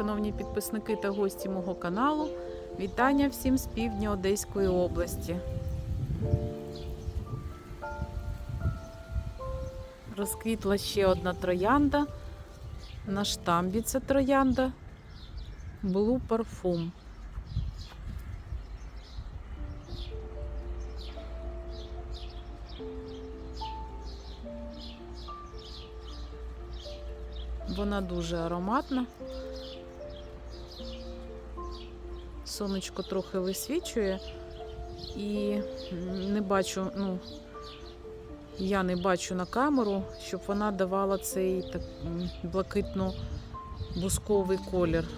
Шановні підписники та гості мого каналу. Вітання всім з півдня Одеської області. Розквітла ще одна троянда. На штамбі це троянда. Blue Parfum. Вона дуже ароматна. Сонечко трохи висвічує і не бачу, ну, я не бачу на камеру, щоб вона давала цей так, блакитно-бусковий колір.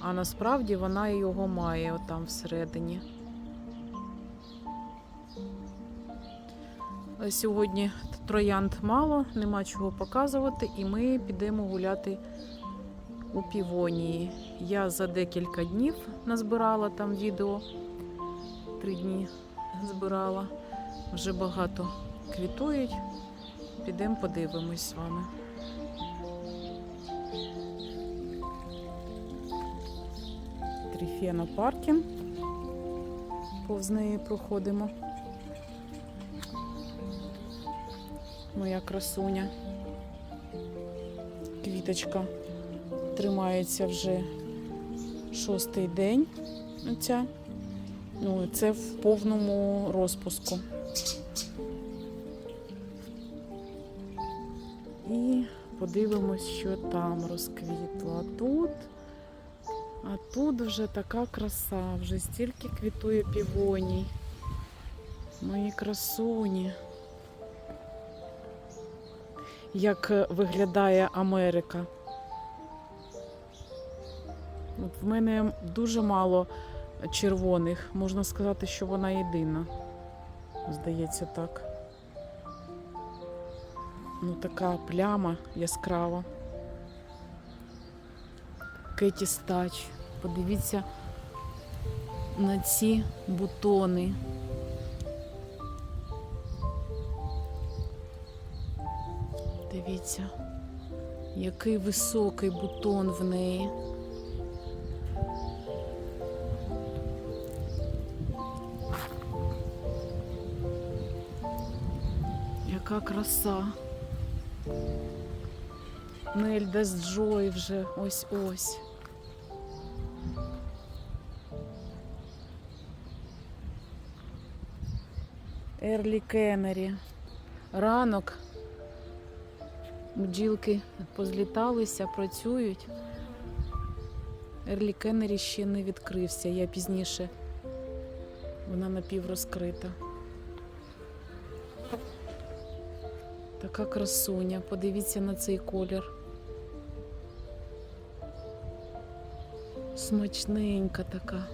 А насправді вона його має отам всередині. Сьогодні троянд мало, нема чого показувати, і ми підемо гуляти у півонії. Я за декілька днів назбирала там відео. Три дні збирала. Вже багато квітують. Підемо подивимось з вами. Тріфєна Паркін. Повз неї проходимо. моя красуня. Квіточка тримається вже шостий день. Оця. Ну, це в повному розпуску. І подивимось, що там розквітло. А тут, а тут вже така краса, вже стільки квітує півоній. Мої красуні як виглядає Америка. От в мене дуже мало червоних. Можна сказати, що вона єдина. Здається, так. Ну, така пляма яскрава. Кеті Стач. Подивіться на ці бутони. Дивіться, який високий бутон в неї. Яка краса. Нельда з Джой вже ось-ось. Ерлі Кеннері. Ранок Бджілки позліталися, працюють. Ерлі Кеннері ще не відкрився, я пізніше. Вона напіврозкрита. Така красуня. Подивіться на цей колір. Смачненька така.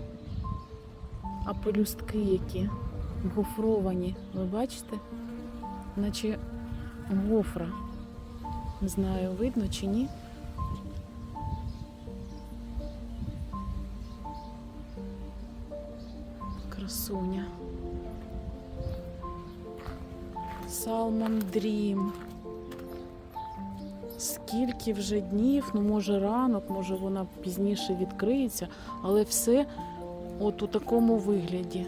А полюстки які гофровані. Ви бачите? Наче гофра. Не знаю, видно чи ні. Скільки вже днів, ну може ранок, може вона пізніше відкриється, але все от у такому вигляді.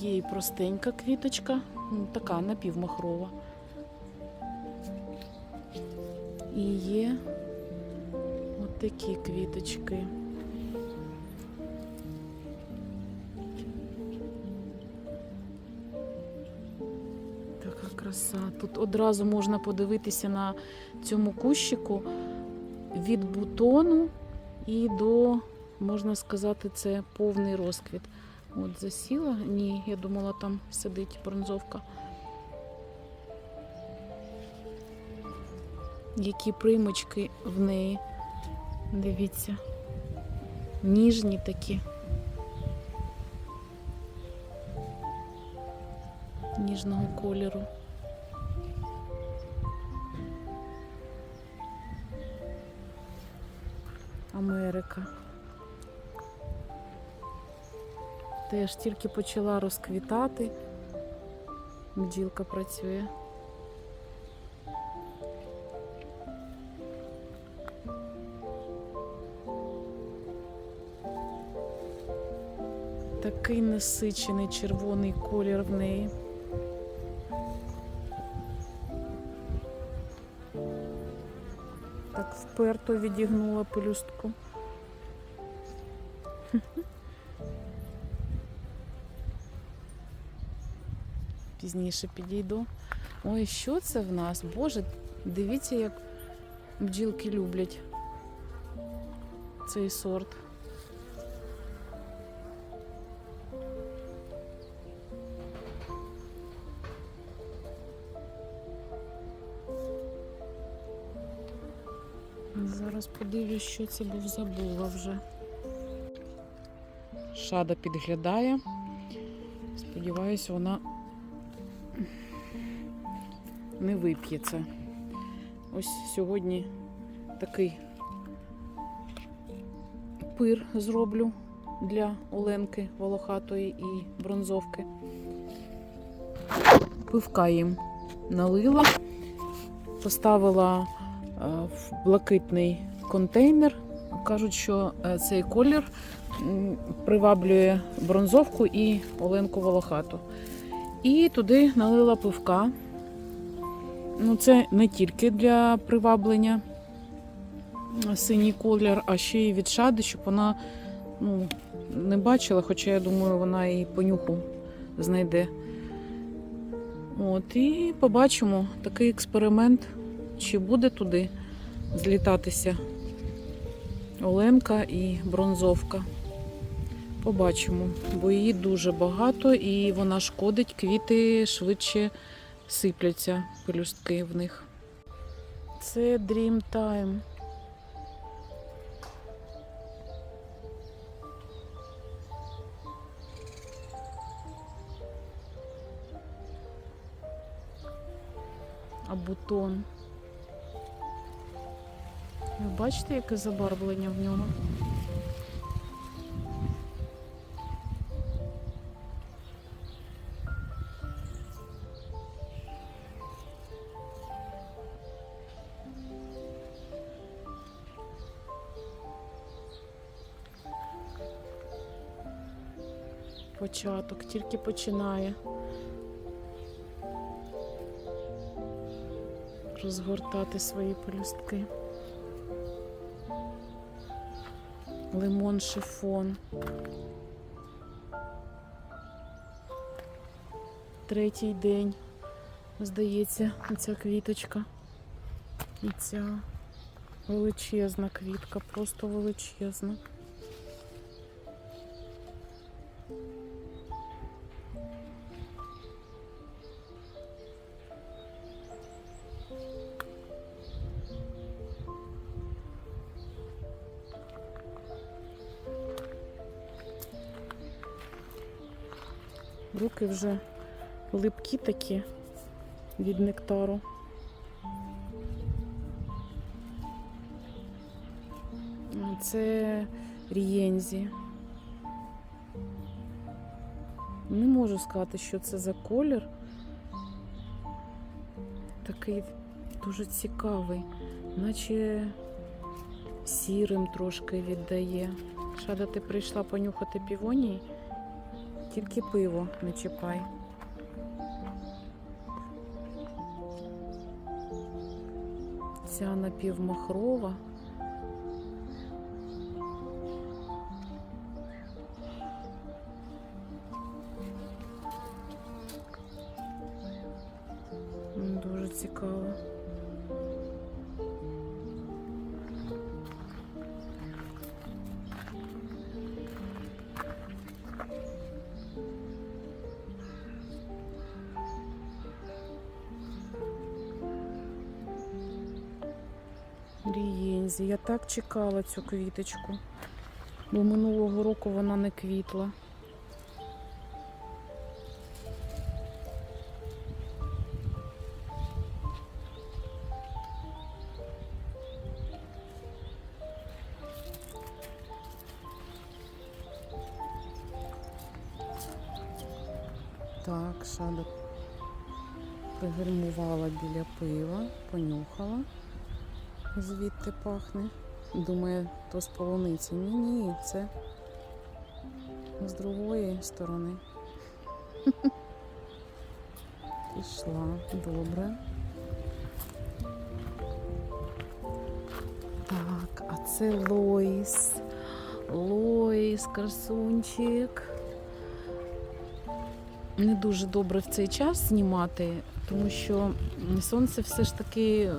Є і простенька квіточка, ну, така напівмахрова. І є от такі квіточки. Тут одразу можна подивитися на цьому кущику від бутону і до, можна сказати, це повний розквіт. От засіла. Ні, я думала, там сидить бронзовка. Які примочки в неї. Дивіться. Ніжні такі. Ніжного кольору. Америка. Теж тільки почала розквітати. Бджілка працює. Такий насичений червоний колір в неї. Так відігнула пелюстку. Пізніше підійду. Ой, що це в нас? Боже, дивіться, як бджілки люблять цей сорт. Зараз подивлюсь, що це був забула вже. Шада підглядає. Сподіваюсь, вона не вип'є це. Ось сьогодні такий пир зроблю для Оленки Волохатої і бронзовки. Пивка їм налила, поставила е, в блакитний контейнер. Кажуть, що е, цей колір приваблює бронзовку і Оленку Волохату. І туди налила пивка. Ну, це не тільки для приваблення синій колір, а ще й від шади, щоб вона ну, не бачила, хоча я думаю, вона і по нюху знайде. От, і побачимо такий експеримент, чи буде туди злітатися Оленка і бронзовка. Побачимо, бо її дуже багато і вона шкодить, квіти швидше сипляться пелюстки в них. Це Dream Time. А бутон. Ви бачите, яке забарвлення в нього? Початок тільки починає розгортати свої пелюстки. Лимон шифон. Третій день, здається, ця квіточка. І ця величезна квітка, просто величезна. Руки вже липкі такі від нектару. Це рієнзі. Не можу сказати, що це за колір. Такий дуже цікавий, наче сірим трошки віддає. Шада, ти прийшла понюхати півонії? Тільки пиво не чіпай. Ця напівмахрова. Рієнзі. Я так чекала цю квіточку, бо минулого року вона не квітла. Пахне. Думає, то з полуниці. Ні, ні, це з другої сторони. Пішла, добре. Так, а це Лоїс. Лоїс, красунчик. Не дуже добре в цей час знімати, тому що сонце все ж таки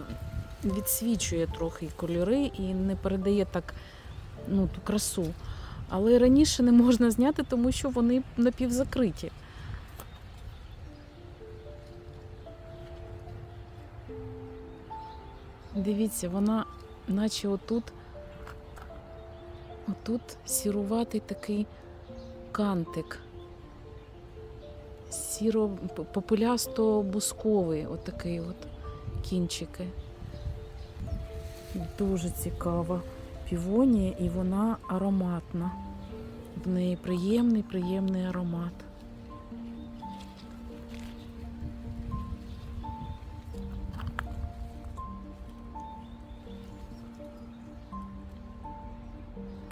відсвічує трохи кольори і не передає так ну, ту красу. Але раніше не можна зняти, тому що вони напівзакриті. Дивіться, вона наче отут, отут сіруватий такий кантик. Сіро попелясто бусковий отакий от кінчики. Дуже цікава півонія і вона ароматна. В неї приємний, приємний аромат.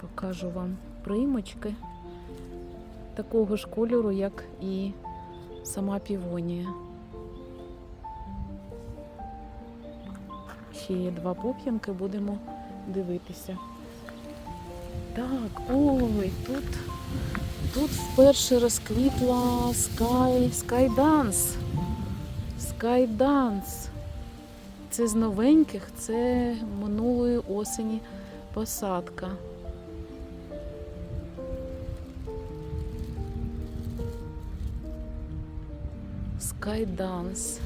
Покажу вам примочки такого ж кольору, як і сама півонія. Є два поп'янки, будемо дивитися. Так, ой, тут, тут вперше розквітла Dance. Sky Dance. Це з новеньких, це минулої осені посадка. Dance.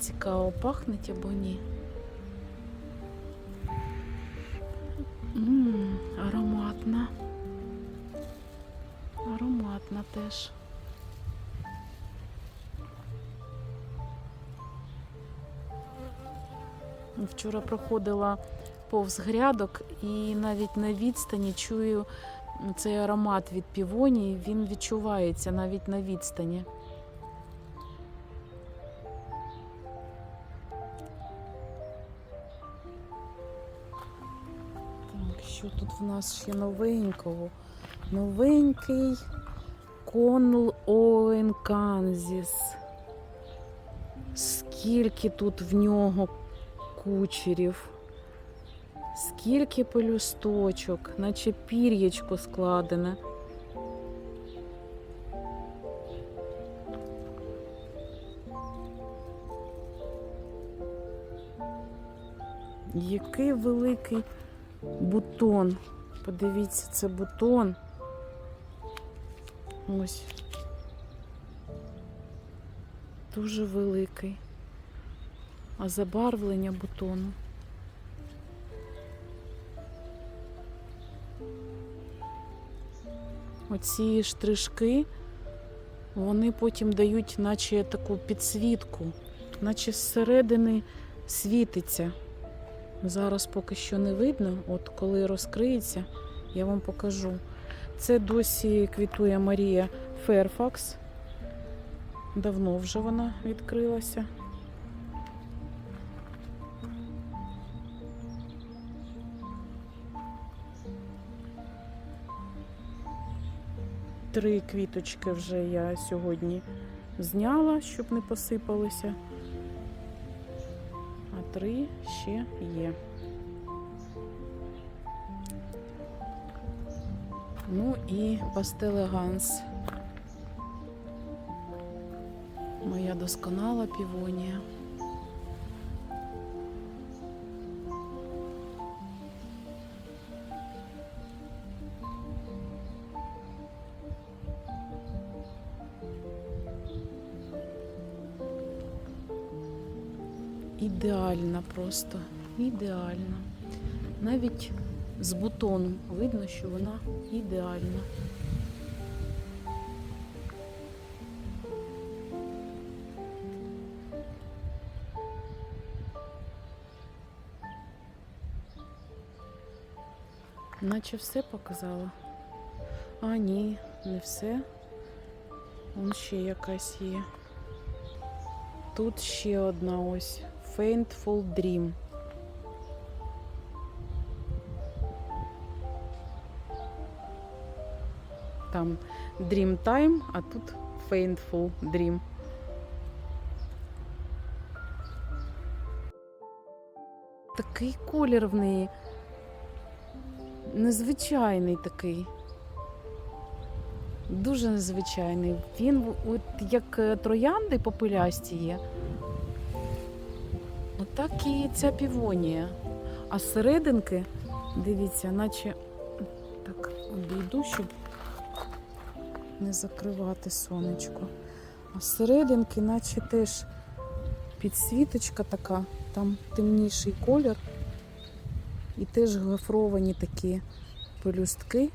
Цікаво, пахнеть або ні. Ароматна. Ароматна теж. Вчора проходила повз грядок і навіть на відстані чую цей аромат від півонії, він відчувається навіть на відстані. Що тут в нас ще новенького? Новенький Конл Оуен Канзіс. Скільки тут в нього кучерів, скільки пелюсточок, наче пір'ячко складене. Який великий бутон. Подивіться, це бутон. Ось. Дуже великий. А забарвлення бутону. Оці штришки, вони потім дають наче таку підсвітку, наче зсередини світиться. Зараз поки що не видно, от коли розкриється, я вам покажу. Це досі квітує Марія Ферфакс. Давно вже вона відкрилася. Три квіточки вже я сьогодні зняла, щоб не посипалися. Три ще є. Ну і пастелеганс. Моя досконала півонія. Ідеальна просто. Ідеальна. Навіть з бутону видно, що вона ідеальна. Наче все показала. А, ні, не все. Вон ще якась є. Тут ще одна ось. Faintful Dream. Там Dream Time, а тут Faintful Dream. Такий колір в неї. Незвичайний такий. Дуже незвичайний. Він от як троянди попелясті є. Отак і ця півонія. А серединки, дивіться, наче так обійду, щоб не закривати сонечко. А серединки, наче теж підсвіточка така, там темніший колір. І теж гофровані такі пелюстки.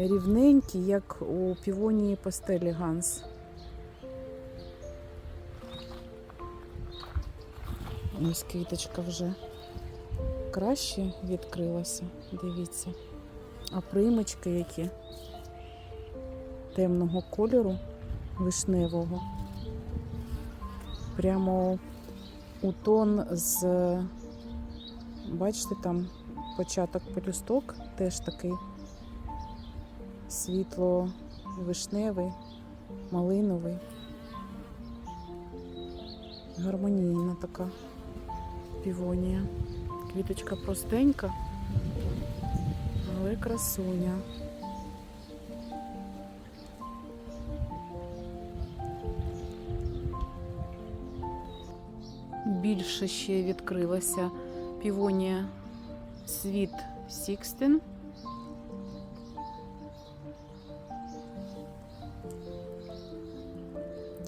Рівненькі, як у півонії пастелі Ганс. Ось квіточка вже краще відкрилася, дивіться. А примочки які темного кольору, вишневого. Прямо у тон з, бачите, там початок пелюсток теж такий світло вишневий, малиновий. Гармонійна така півонія. Квіточка простенька, але красуня. Більше ще відкрилася півонія світ Сікстин.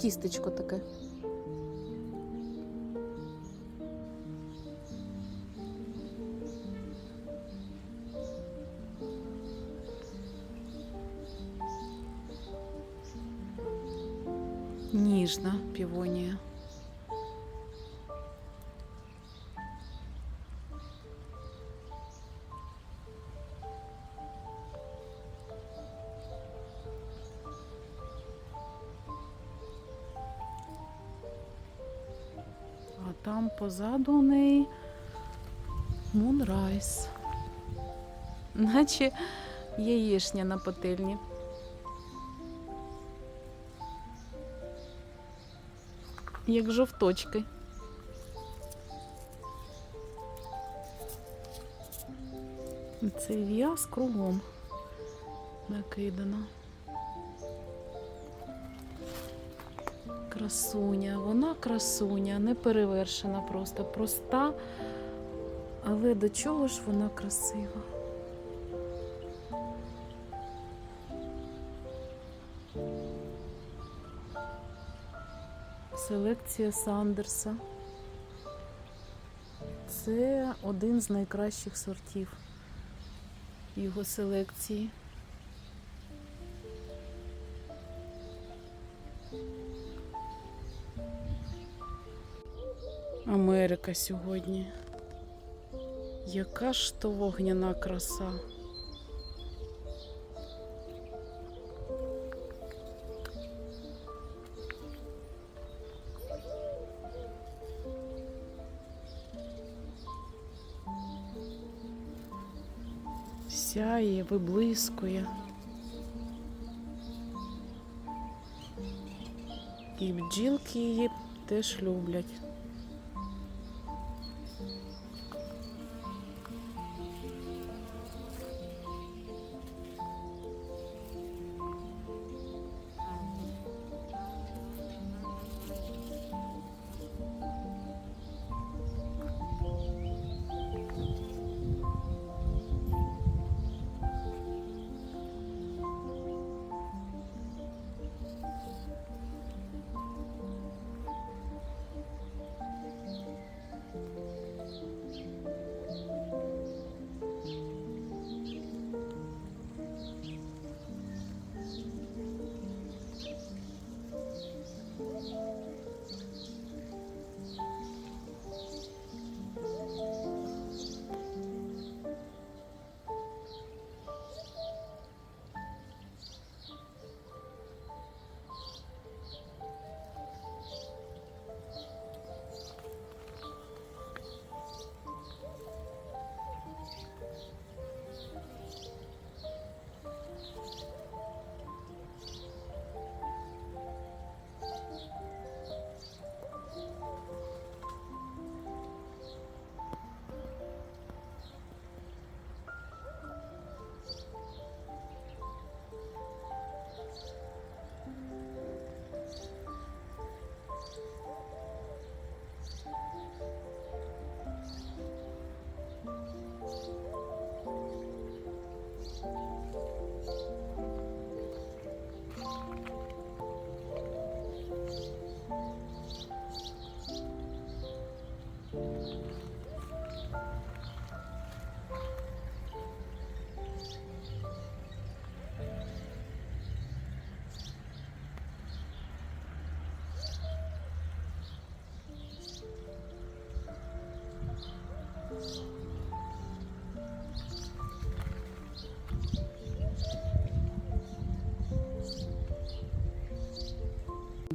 Тістечко таке. Ніжна півонія. Позаду неї Мунрайс. Наче яєшня на пательні. Як жовточки. Це в'яз кругом накидано. Красуня, вона красуня, не перевершена просто, проста, але до чого ж вона красива? Селекція Сандерса. Це один з найкращих сортів його селекції. Америка сьогодні. Яка ж то вогняна краса. Сяє, виблискує. І бджілки її теж люблять.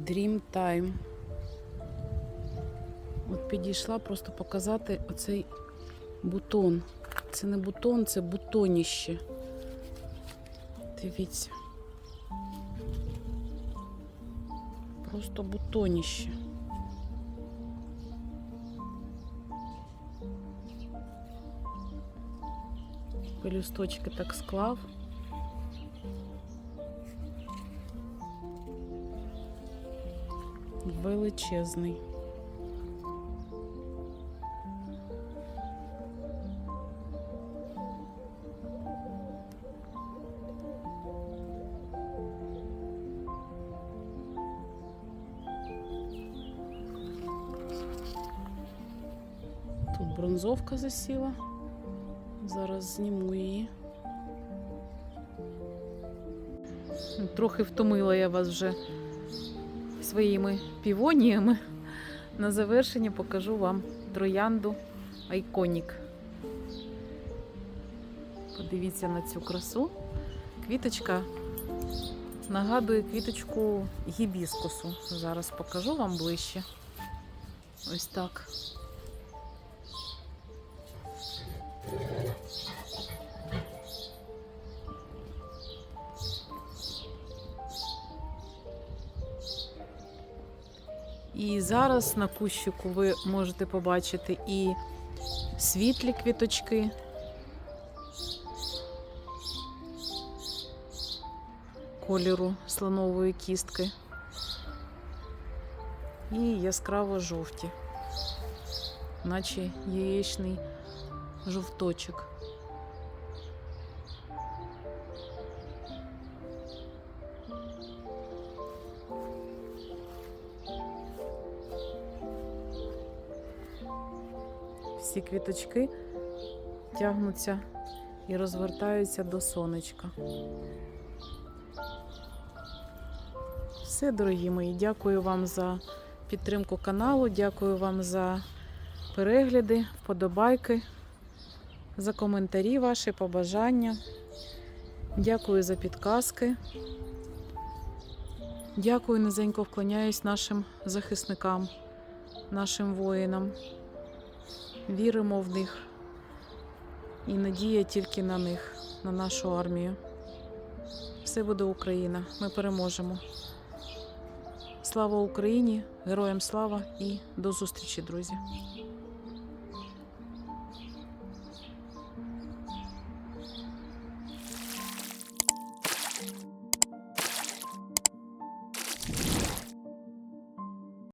Dream Time. От підійшла просто показати оцей бутон. Це не бутон, це бутоніще. Дивіться. Просто бутоніще. Пелюсточки так склав. Величезний. Тут бронзовка засіла. Зараз зніму її. Трохи втомила я вас вже своїми півоніями. На завершення покажу вам троянду Айконік. Подивіться на цю красу. Квіточка нагадує квіточку гібіскусу. Зараз покажу вам ближче. Ось так. І зараз на кущику ви можете побачити і світлі квіточки. Кольору слонової кістки. І яскраво жовті, наче яєчний жовточок. Всі квіточки тягнуться і розвертаються до сонечка. Все, дорогі мої, дякую вам за підтримку каналу, дякую вам за перегляди, вподобайки, за коментарі ваші, побажання. Дякую за підказки. Дякую, низенько вклоняюсь нашим захисникам, нашим воїнам. Віримо в них і надія тільки на них, на нашу армію. Все буде Україна. Ми переможемо. Слава Україні! Героям слава і до зустрічі, друзі!